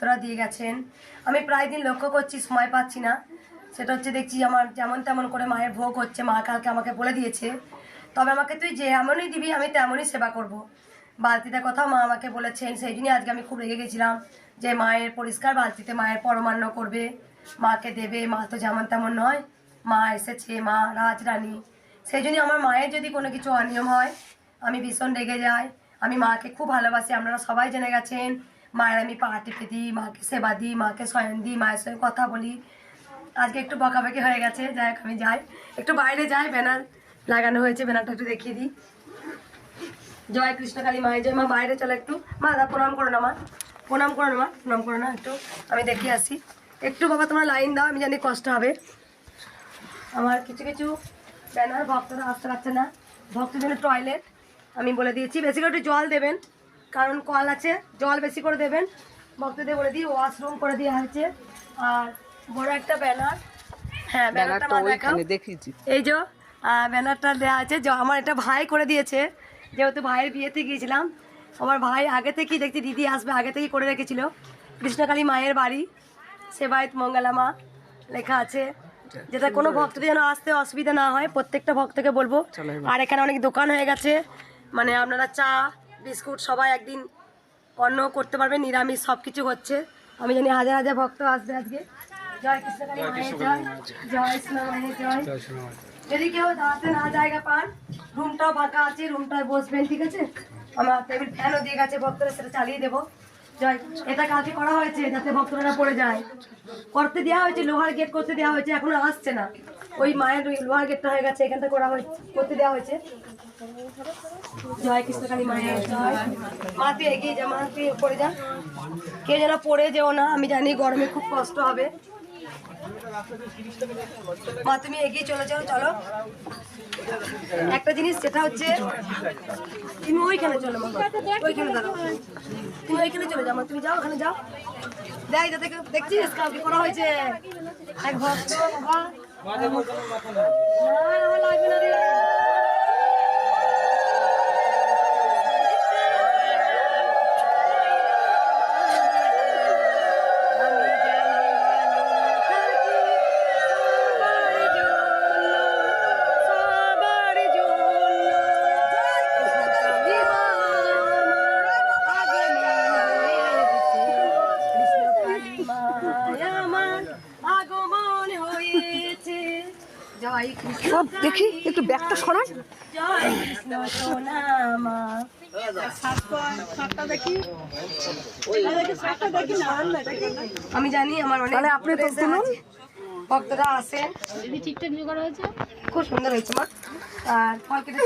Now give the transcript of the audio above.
তোরা দিয়ে গেছেন। আমি প্রায় দিন লক্ষ্য করছি, সময় পাচ্ছি না। সেটা হচ্ছে দেখছি আমার যেমন তেমন করে মায়ের ভোগ হচ্ছে, মা কালকে আমাকে বলে দিয়েছে। তবে আমাকে তুই যে এমনই দিবি, আমি তেমনই সেবা করব। বালতিটা কথা মা আমাকে বলেছেন, সেই জন্যই আজকে আমি খুব রেগে গেছিলাম যে মায়ের পরিষ্কার বালতিতে মায়ের পরমান্ন করবে। মাকে দেবে, মা তো যেমন তেমন নয়, মা এসেছে, মা রাজ রানী সেই জন্যই আমার মায়ের যদি কোনো কিছু অনিয়ম হয়, আমি ভীষণ রেগে যাই। আমি মাকে খুব ভালোবাসি, আপনারা সবাই জেনে গেছেন। মায়ের আমি পা টিপে দিই, মাকে সেবা দিই, মাকে শয়ন দিই, মায়ের সঙ্গে কথা বলি। আজকে একটু বকাবকি হয়ে গেছে, যাই আমি যাই। একটু বাইরে যাই, ব্যানার লাগানো হয়েছে, ব্যানারটা একটু দেখিয়ে দিই। জয় কৃষ্ণকালী মায়ের জয়। মা, বাইরে চলো একটু। মা দা প্রণাম করো না, মা। প্রণাম করো না, মা। প্রণাম করো না, একটু। আমি দেখিয়ে আসি। একটু বাবা, তোমরা লাইন দাও, আমি জানি কষ্ট হবে। আমার কিছু কিছু ব্যানার ভক্তরা আসতে পারছে না। ভক্তদের জন্য টয়লেট আমি বলে দিয়েছি। বেশি করে একটু জল দেবেন। কারণ কল আছে জল বেশি করে দেবেন। ভক্তদের বলে দিই ওয়াশরুম করে দেওয়া হয়েছে। আর বড় একটা ব্যানার হ্যাঁ ব্যানারটা দেখাও দেখিয়েছি। এই যে ব্যানারটা দেওয়া আছে। যে আমার এটা ভাই করে দিয়েছে। যেহেতু ভাইয়ের বিয়েতে গিয়েছিলাম আমার ভাই আগে থেকেই দেখছি দিদি আসবে আগে থেকেই করে রেখেছিল। কৃষ্ণকালী মায়ের বাড়ি সেবায়ত মঙ্গলামা লেখা আছে। যেটা কোনো ভক্তদের যেন আসতে অসুবিধা না হয় প্রত্যেকটা ভক্তকে বলব। আর এখানে অনেক দোকান হয়ে গেছে। মানে আপনারা চা বিস্কুট সবাই একদিন অন্ন করতে পারবেন নিরামিষ সব কিছু হচ্ছে। আমি জানি হাজার হাজার ভক্ত আসবে আজকে। জয় কৃষ্ণকালী মায়ের জয়। জয়। মায়ের জয়। যদি কেউ দাঁড়াতে না জায়গা পান রুমটাও ফাঁকা আছে রুমটায় বসবেন ঠিক আছে? আমার টেবিল ফ্যানও দিয়ে গেছে ভক্তরা সেটা চালিয়ে দেবো। জয়। এটা কালকে করা হয়েছে যাতে ভক্তরা না পড়ে যায়। করতে দেওয়া হয়েছে লোহার গেট করতে দেওয়া হয়েছে এখনও আসছে না। ওই মায়ের লোহার গেটটা হয়ে গেছে এখানটা করা হয়েছে করতে দেওয়া হয়েছে। জয় কৃষ্ণকালী মায়ের জয়। যা মা পড়ে যা। কে যেন পড়ে যেও না আমি জানি গরমে খুব কষ্ট হবে। মা তুমি এগিয়ে চলে যাও চলো। একটা জিনিস যেটা হচ্ছে তুমি ওইখানে চলো মা। ওইখানে দাঁড়াও। তুমি ওইখানে চলে যাও তুমি যাও ওখানে যাও। দেখ যাতে দেখছিস? কাউকে করা হয়েছে? এক ভক্ত বাবা না, লাগবে না রে। সব দেখি একটু ব্যাগটা কৃষ্ণ আমি জানি আমার মানে তাহলে আপনি তো ভক্তরা ভক্তরা আসেন দিদি ঠিকঠাক হয়েছে? খুব সুন্দর হয়েছে মা। আর ফল কেটে